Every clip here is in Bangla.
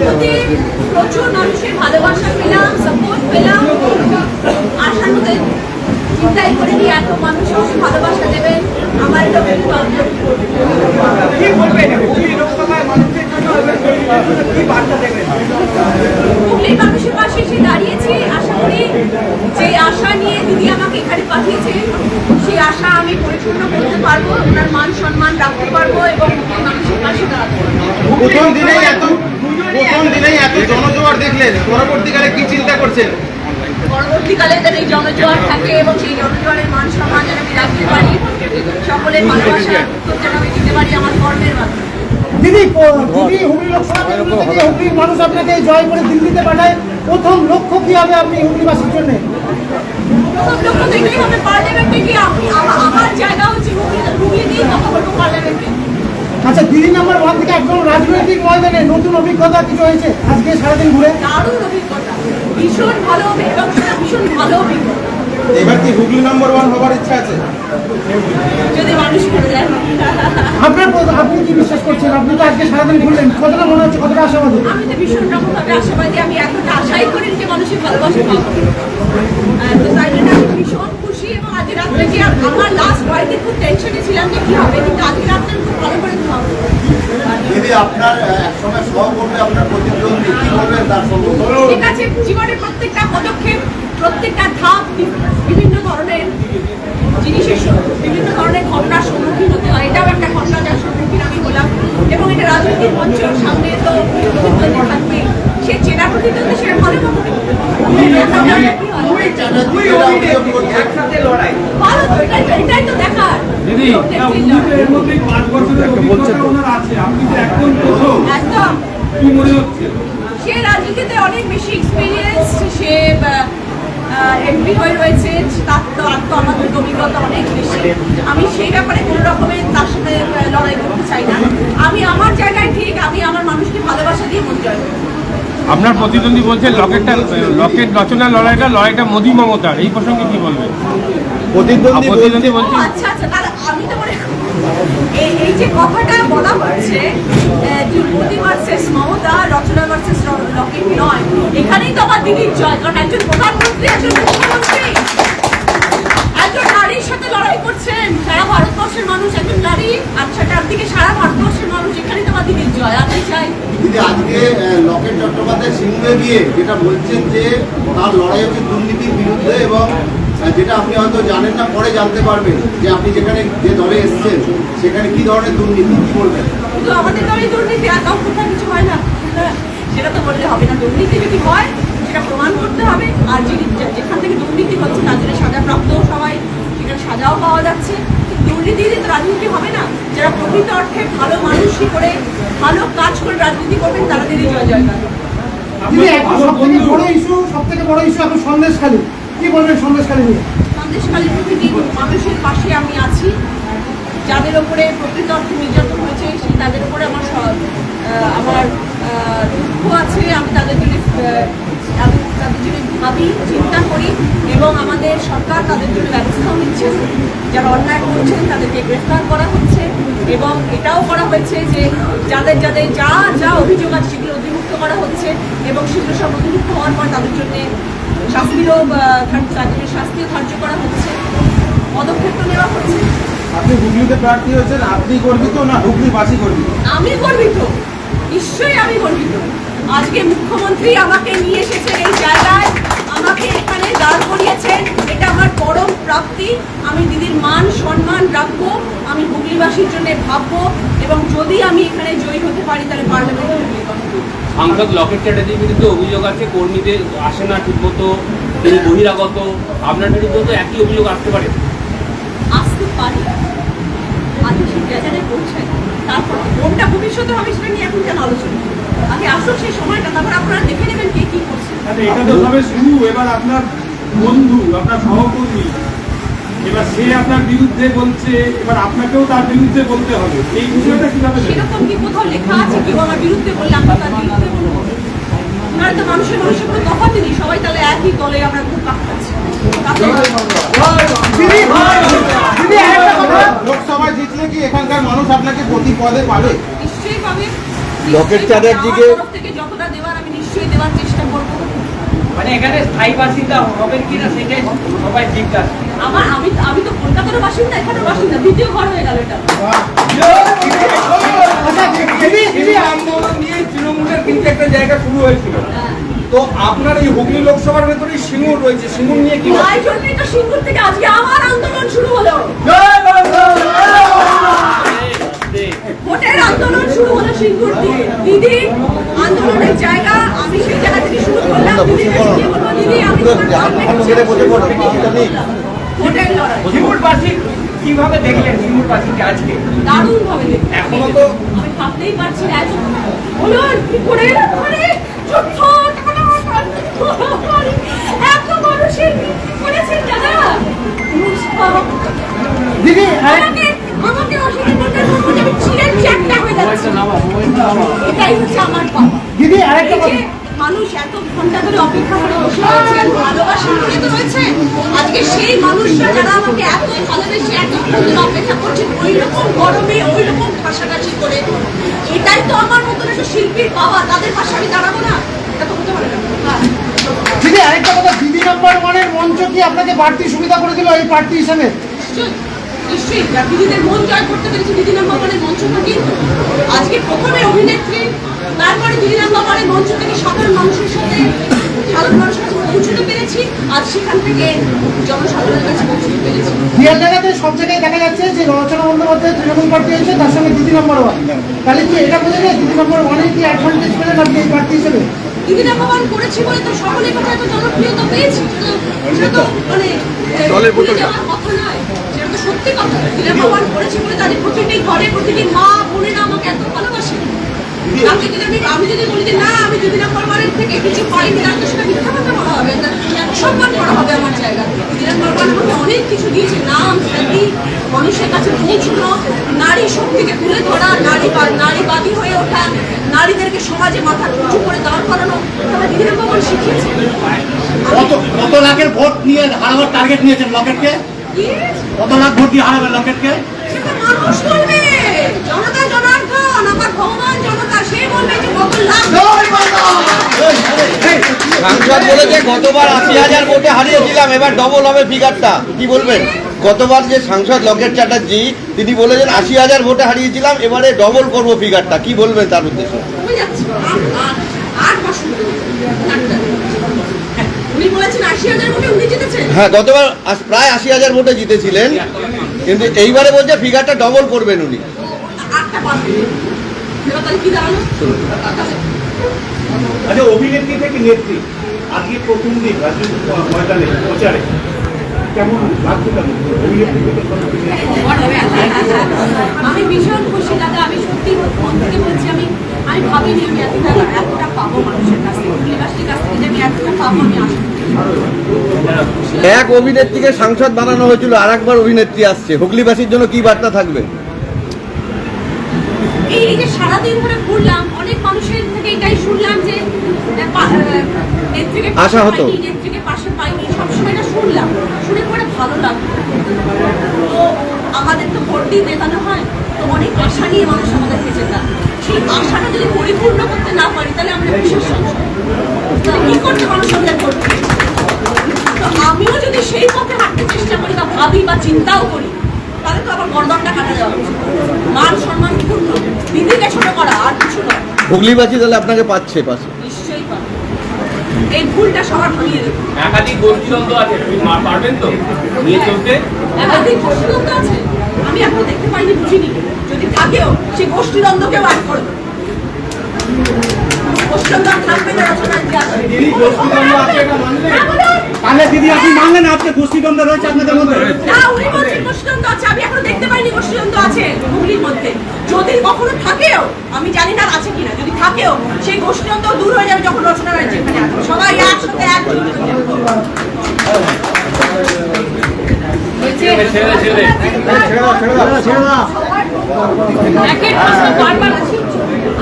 প্রচুর মানুষের ভালোবাসা পেলাম সাপোর্ট পেলাম। আশার মধ্যে চিন্তাই করিনি এত মানুষ আমাকে ভালোবাসা দেবেন আমার এটা খুব হুগলির মানুষের পাশে এসে দাঁড়িয়েছি। আশা করি যে আশা নিয়ে দিদি আমাকে এখানে পাঠিয়েছে সেই আশা আমি পরিপূর্ণ করতে পারব ওনার মান সম্মান রাখতে পারব এবং মানুষের পাশে দাঁড়াতে প্রথম দিনেই এত প্রথম দিনেই এত জনজোয়ার দেখলেন পরবর্তীকালে কি চিন্তা করছেন? পরবর্তীকালে যেন এই জনজোয়ার থাকে এবং সেই জনজোয়ারের মান সম্মান যেন আমি রাখতে পারি সকলের ভালোবাসার উত্তর যেন আমি দিতে পারি আমার কর্মের মাধ্যমে। দিদি দিদি হুগলি লোকসভা কেন্দ্র থেকে হুগলির মানুষ আপনাকে জয় করে দিল্লিতে পাঠায়। প্রথম লক্ষ্য কি হবে আপনি হুগলিবাসীর জন্য? আচ্ছা দিদি নাম্বার ওয়ান থেকে একদম রাজনৈতিক ময়দানে নতুন অভিজ্ঞতা কিছু হয়েছে আজকে সারাদিন ঘুরে? দারুণ অভিজ্ঞতা। ভীষণ ভালো অভিজ্ঞতা ভীষণ ভালো অভিজ্ঞতা। এবার কি হুগলি নম্বর ওয়ান হবার ইচ্ছা আছে? যদি মানুষ আপনার আপনি কি বিশ্বাস করছেন? আপনি তো আজকে সারাদিন ঘুরলেন। কতটা মনে হচ্ছে? কতটা আশাবাদী? আমি তো ভীষণ রকমভাবে আশাবাদী। আমি এতটা আশাই করি যে মানুষের ভালোবাসা পাবো। তো তাই জন্য আমি ভীষণ খুশি এবং আজকে রাত্রে যে আমার লাস্ট কয়েকদিন খুব টেনশনে ছিলাম যে কি হবে? কিন্তু আজকে রাত্রে খুব ভালো করে আপনার একসময় আপনার প্রতিদ্বন্দ্বী, কি ঠিক আছে, জীবনের প্রত্যেকটা পদক্ষেপ, প্রত্যেকটা ধাপ বিভিন্ন ধরনের জিনিসের বিভিন্ন ধরনের ঘটনার সম্মুখীন হতে হয় এটাও একটা ঘটনা যার সম্মুখীন আমি হলাম এবং এটা রাজনৈতিক মঞ্চের সামনে তো প্রতিদ্বন্দ্বী থাকবে সে চেনা প্রতিদ্বন্দ্বী সে ভালো মতো দুই চ্যাটার্জিরা অভিযোগ করছে একসাথে লড়াই ভালো তো এটাই তো এটাই তো দেখার দিদি এর মধ্যে পাঁচ বছরের অভিজ্ঞতা ওনার আছে আপনি তো একদম প্রথম একদম কি মনে হচ্ছে সে রাজনীতিতে অনেক বেশি এক্সপিরিয়েন্স সে এমপি হয়ে রয়েছে তার তো আর তো আমাদের অভিজ্ঞতা অনেক বেশি। আমি সেই ব্যাপারে কোনো রকমের তার সাথে লড়াই করতে চাই না। আমি আমার জায়গায় ঠিক আমি আমার মানুষকে ভালোবাসা দিয়ে মন জয় আপনার প্রতিদ্বন্দ্বী বলছে লকেটটা লকেট রচনা লড়াইটা লড়াইটা মোদী মমতার। এই প্রসঙ্গে কি বলবেন? প্রতিদ্বন্দ্বী বলছে আচ্ছা আচ্ছা এই যে কথাটা বলা হচ্ছে যে মোদি ভার্সেস মমতা, রচনা ভার্সেস লকেট নয়, এখানেই তো আমার দিদির জয়, কারণ একজন প্রধানমন্ত্রী, একজন মুখ্যমন্ত্রী। লড়াই করছেন সারা ভারতবর্ষের মানুষ, একজন নারী, আর সেটা একদিকে সারা ভারতবর্ষের মানুষ, এখানেই তো দিদির জয় আমি চাই দিদি লকেট চট্টোপাধ্যায় সিংহে গিয়ে যেটা বলছেন যে তার লড়াই হচ্ছে দুর্নীতির বিরুদ্ধে এবং যেটা আপনি হয়তো জানেন না পরে জানতে পারবেন যে আপনি যেখানে যে দলে এসেছেন সেখানে কি ধরনের দুর্নীতি কি বলবেন? আমাদের দলে দুর্নীতি আর কাউ কিছু হয় না। হ্যাঁ, সেটা তো বললে হবে না। দুর্নীতি যদি হয় সেটা প্রমাণ করতে হবে। আর যিনি যেখান থেকে দুর্নীতি হচ্ছে তার সাজাপ্রাপ্ত সবাই সেখানে সাজাও পাওয়া যাচ্ছে। দুর্নীতি তো রাজনীতি হবে না। যারা প্রকৃত অর্থে ভালো মানুষই করে ভালো কাজ করে রাজনীতি করবেন জয় জয়কার। দিদি এখন সব থেকে বড় ইস্যু সব থেকে বড় ইস্যু এখন সন্দেশখালী কি বলবেন সন্দেশখালী নিয়ে? সন্দেশখালী প্রকৃতি মানুষের পাশে আমি আছি। যাদের ওপরে প্রকৃত অর্থে নির্যাতন হয়েছে, সেই তাদের উপরে আমার আমার দুঃখ আছে। আমি তাদের জন্য আমি তাদের জন্য ভাবি, চিন্তা করি এবং আমাদের সরকার তাদের জন্য ব্যবস্থাও নিচ্ছে। যারা অন্যায় করছেন তাদেরকে গ্রেফতার করা হচ্ছে এবং এটাও করা হয়েছে যে যাদের যাদের যা যা অভিযোগ আছে, সেগুলো করা হচ্ছে এবং সেগুলো অধিমুক্ত হওয়ার পর তাদের জন্য শাস্তিরও তাদের শাস্তিও ধার্য করা হচ্ছে। পদক্ষেপ তো নেওয়া হচ্ছে। আপনি হুগলিতে প্রার্থী হয়েছেন আপনি গর্বিত না হুগলিবাসী গর্বিত? আমি গর্বিত। নিশ্চয়ই আমি গর্বিত। আজকে মুখ্যমন্ত্রী আমাকে নিয়ে এসেছেন এই জায়গায়। আমাকে এখানে দাঁড় করিয়েছেন। আমার পরম প্রাপ্তি আমি দিদির মান সম্মান রাখব আমি হুগলিবাসীর জন্য ভাববো এবং যদি আমি এখানে জয়ী হতে পারি তাহলে পার্লামেন্টে। সাংসদ লকেট চ্যাটার্জির বিরুদ্ধে অভিযোগ আছে কর্মীদের আসে না ঠিকমতো তিনি বহিরাগত আপনার বিরুদ্ধে তো একই অভিযোগ আসতে পারে। আসতে পারি। আগে সেই জায়গায় পৌঁছায় তারপর কোনটা ভবিষ্যতে হবে সেটা নিয়ে এখন কেন আলোচনা? আগে আসুক সেই সময়টা তারপর আপনারা দেখে নেবেন কে কি করছে। আচ্ছা এটা তো সবে শুরু এবার আপনার বন্ধু আপনার সহকর্মী। এবার সে আপনার বিরুদ্ধে বলছে এবার আপনাকেও তার বিরুদ্ধে বলতে হবে। এই বিষয়টা কীভাবে দেখেন? সেরকম কি কোথাও লেখা আছে? কেউ আমার বিরুদ্ধে বললে আমরা তার বিরুদ্ধে বলব? তাহলে তো মানুষের মানুষের কোনো তফাৎ নেই। সবাই তাহলে একই দলে আমরা খুব খাচ্ছি। লোকসভায় জিতলে কি এখানকার মানুষ আপনাকে প্রতি পদে পাবে? নিশ্চয়ই পাবে। লকেট চ্যাটার্জিকে যতটা দেওয়ার আমি নিশ্চয়ই দেওয়ার চেষ্টা করব মানে এখানে স্থায়ী বাসিন্দা হবেন কিনা সেটাই সবাই জিজ্ঞাসা। আমার আমি আমি তো কলকাতার বাসিন্দা এখানে বাসিন্দা দ্বিতীয় ঘর হয়ে গেল এটা। আচ্ছা দিদি দিদি এই আন্দোলন নিয়ে তৃণমূলের কিন্তু একটা জায়গা শুরু হয়েছিল। তো আপনার এই হুগলি লোকসভার ভেতরে সিঙ্গুর রয়েছে। সিঙ্গুর নিয়ে কি তাই জন্যই তো সিঙ্গুর থেকে আজকে আমার আন্দোলন শুরু হলো। ভোটের আন্দোলন শুরু হলো সিঙ্গুর দিয়ে। দিদি আন্দোলনের জায়গা আমি সেই দিদি আমি তোমার পাশে ভোটের লড়াই সিঙ্গুরবাসী কীভাবে দেখলেন সিঙ্গুরবাসীকে আজকে? দারুণ ভাবে এখনও তো- আমি ভাবতেই পারছি না বলুন কি করে মানে ছোট্ট এত মানুষের করেছেন দাদা। দিদি আরে- আমাকে আমাকে অসুবিধা করতে আমি চিড়ের চ্যাটটা হয়ে যাচ্ছি। পাওয়া দিদি আরেকটা কথা। মানুষ এত ঘণ্টা ধরে অপেক্ষা করে বসে আছেন ভালোবাসা তো রয়েছে আজকে সেই মানুষরা যারা আমাকে এত ভালোবেসে এত ধরে অপেক্ষা করছেন ওই রকম গরমে ওই রকম ঘাসাঘাসি করে। এটাই তো আমার মতন একটা শিল্পীর পাওয়া তাদের পাশে আমি দাঁড়াবো না? এটা তো হতে পারে না। দিদি আরেকটা কথা দিদি নাম্বার ওয়ানের মঞ্চ কি আপনাকে বাড়তি সুবিধা করে দিল এই প্রার্থী হিসেবে নিশ্চয়ই নিশ্চয়ই। দিদিদের মন জয় করতে পেরেছি দিদি নাম্বার ওয়ানের মঞ্চটা কিন্তু। আজকে প্রথমে অভিনেত্রী তারপরে দিদি নাম্বার মঞ্চ থেকে সাধারণ মানুষের সাথে সাধারণ মানুষের কাছে পৌঁছতে পেরেছি। আজ সেখান থেকে জনসাধারণের কাছে পৌঁছতে পেরেছি। বিয়ার জায়গাতে সব জায়গায় দেখা যাচ্ছে যে রচনা বন্দ্যোপাধ্যায় তৃণমূল পার্টি হয়েছে তার সঙ্গে দিদি নাম্বার ওয়ান তাহলে কি এটা বোঝা যায় দিদি নাম্বার ওয়ানে কি অ্যাডভান্টেজ পেলেন আপনি এই প্রার্থী হিসেবে? দিদি নাম্বার ওয়ান করেছি বলে তো সকলের কাছে এত জনপ্রিয়তা পেয়েছি সেটা তো- মানে কথা নয়। সত্যি কথা। দিদি নাম্বার ওয়ান করেছি বলে তাদের প্রতিটি ঘরে প্রতিটি মা বোনেরা আমাকে এত ভালোবাসে। কালকে যদি আমি আমি যদি বলি যে না আমি দিদি নাম্বার ওয়ানের থেকে কিছু পাইনি তাহলে সেটা মিথ্যা কথা বলা হবে। সম্মান করা হবে আমার জায়গা। দিদি নাম্বার আমাকে অনেক কিছু দিয়েছে নাম খ্যাতি মানুষের কাছে পৌঁছানো নারী শক্তিকে তুলে ধরা নারী নারীবাদী হয়ে ওঠা নারীদেরকে সমাজে মাথা উঁচু করে দাঁড় করানো তারা শিখিয়েছে। কত লাখের ভোট নিয়ে হারাবার টার্গেট নিয়েছেন লকেটকে? কত লাখ ভোট দিয়ে হারাবেন লকেটকে? সেটা মানুষ জনতা জনার্দন আমার ভগবান জনতা সে বলবে যে কত লাভ সাংসদ বলেছে গতবার আশি হাজার ভোটে হারিয়েছিলাম, এবার ডবল হবে ফিগারটা কি বলবেন? গতবার যে সাংসদ লকেট চ্যাটার্জি, তিনি বলেছেন আশি হাজার ভোটে হারিয়েছিলাম, এবারে ডবল করব ফিগারটা কি বলবেন তার উদ্দেশ্যে? হ্যাঁ গতবার প্রায় আশি হাজার ভোটে জিতেছিলেন, কিন্তু এইবারে বলছে ফিগারটা ডবল করবেন উনি। আচ্ছা অভিনেত্রী থেকে নেত্রী। আজকে প্রথম দিন রাজনীতি ময়দানে প্রচারে। কেমন লাগছে কেমন অভিনেত্রী থেকে আমি ভীষণ খুশি দাদা। আমি সত্যি মন থেকে বলছি আমি আমি ভাবিনি আমি এতটা এতটা পাবো মানুষের কাছ থেকে কাছ থেকে যে আমি এতটা পাবো আমি এক অভিনেত্রীকে সাংসদ বানানো হয়েছিল আর একবার অভিনেত্রী আসছে। হুগলিবাসীর জন্য কি বার্তা থাকবে? এই যে সারাদিন ধরে ঘুরলাম অনেক মানুষের থেকে এটাই শুনলাম যে নেত্রীকে পাশে আশা হতো। নেত্রীকে পাশে পাইনি সবসময় এটা শুনলাম। শুনে পরে ভালো লাগল। তো আমাদের তো ভোট দিয়ে দেখানো হয় তো অনেক আশা নিয়ে মানুষ আমাদের কাছে যেতাম সেই আশাটা যদি পরিপূর্ণ করতে না পারি তাহলে আমরা বিশেষ তাহলে কি করতে মানুষ আমাদের তো আমিও যদি সেই পথে হাঁটতে চেষ্টা করি বা ভাবি বা চিন্তাও করি তাহলে তো আমার গরদনটা কাটা যাওয়া মান সম্মান পূর্ণ ছোট করা আর কিছু নয়। হুগলিবাসী তাহলে আপনাকে পাচ্ছে পাশে। নিশ্চয়ই এই ভুলটা সবার ভাঙিয়ে দেবো একাধিক গোষ্ঠীদ্বন্দ্ব আছে তুমি পারবেন তো? নিয়ে চলতে? একাধিক গোষ্ঠীদ্বন্দ্ব আছে। আমি এখনও দেখতে পাইনি বুঝিনি। যদি থাকেও সেই গোষ্ঠীদ্বন্দ্বকেও আগে করে দেবো। গোষ্ঠীদ্বন্দ্ব থাকবে না রচনায় আসবে দিদি আপনি মানলেন আজকে গোষ্ঠীদ্বন্দ্ব রয়েছে আপনাদের মধ্যে। না উনি বলছেন গোষ্ঠীদ্বন্দ্ব আছে আমি এখনও দেখতে পাইনি গোষ্ঠীদ্বন্দ্ব আছে হুগলির মধ্যে। যদি কখনো থাকেও আমি জানি না আছে কিনা যদি থাকেও সেই গোষ্ঠীদ্বন্দ্ব দূর হয়ে যাবে যখন রচনা রয়েছে এখানে। সবাই একসাথে আছে।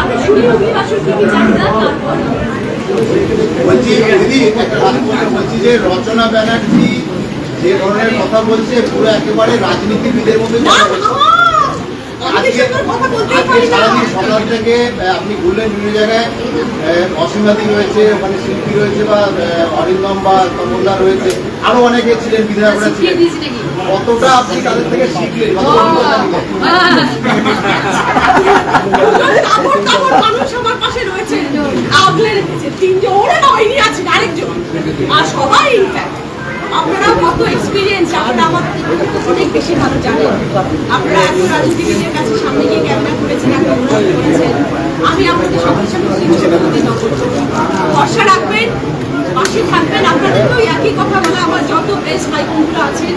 আমি শুনি হুগলিবাসীর কি কি চাহিদা তারপর বলছি দিদি বলছি যে রচনা ব্যানার্জি যে ধরনের কথা বলছে পুরো একেবারে রাজনীতিবিদের মধ্যে। সারাদিন সকাল থেকে আপনি ঘুরলেন বিভিন্ন জায়গায় অসীমাদি রয়েছে ওখানে শিল্পী রয়েছে বা অরিন্দম বা তমলদার রয়েছে আরও অনেকে ছিলেন বিধায়করা ছিলেন। কতটা আপনি তাদের থেকে শিখলেন? আপনারা কত এক্সপিরিয়েন্স আপনারা আমার বেশি ভালো জানেন। আপনারা এত কাছে সামনে গিয়ে ক্যামেরা করেছেন একটা অনুষ্ঠান করেছেন। আমি আপনাদের সবার সাথে ভরসা রাখবেন পাশে থাকবেন। আপনাদেরকেও একই কথা বলে আমার যত বেস্ট বন্ধুরা আছে,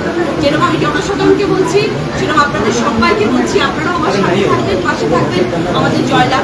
যেরকম আমি জনসাধারণকে বলছি, সেরকম আপনাদের সবাইকে বলছি, আপনারাও আমার সাথে থাকবেন, পাশে থাকবেন। আমাদের জয়লাভ।